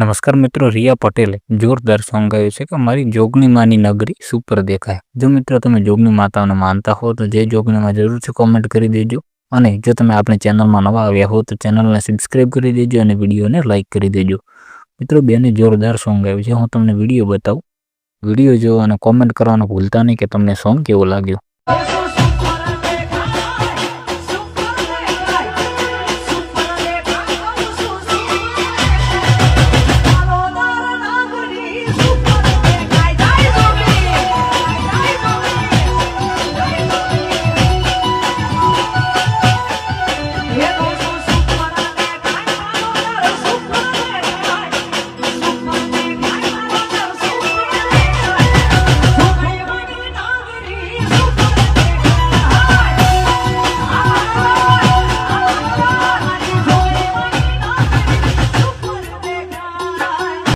નમસ્કાર મિત્રો, રિયા પટેલે જોરદાર સોંગ ગાયું છે કે મારી જોગની માની નગરી સુપર દેખાય. જો મિત્રો તમે જોગની માતાઓને માનતા હો, તો જે જોગનીમાં જરૂરથી કોમેન્ટ કરી દેજો. અને જો તમે આપણી ચેનલમાં નવા આવ્યા હો, તો ચેનલને સબસ્ક્રાઈબ કરી દેજો અને વિડીયોને લાઇક કરી દેજો. મિત્રો, બેને જોરદાર સોંગ ગાયું છે. હું તમને વીડિયો બતાવું. વીડિયો જો અને કોમેન્ટ કરવાનું ભૂલતા નહીં કે તમને સોંગ કેવું લાગ્યું.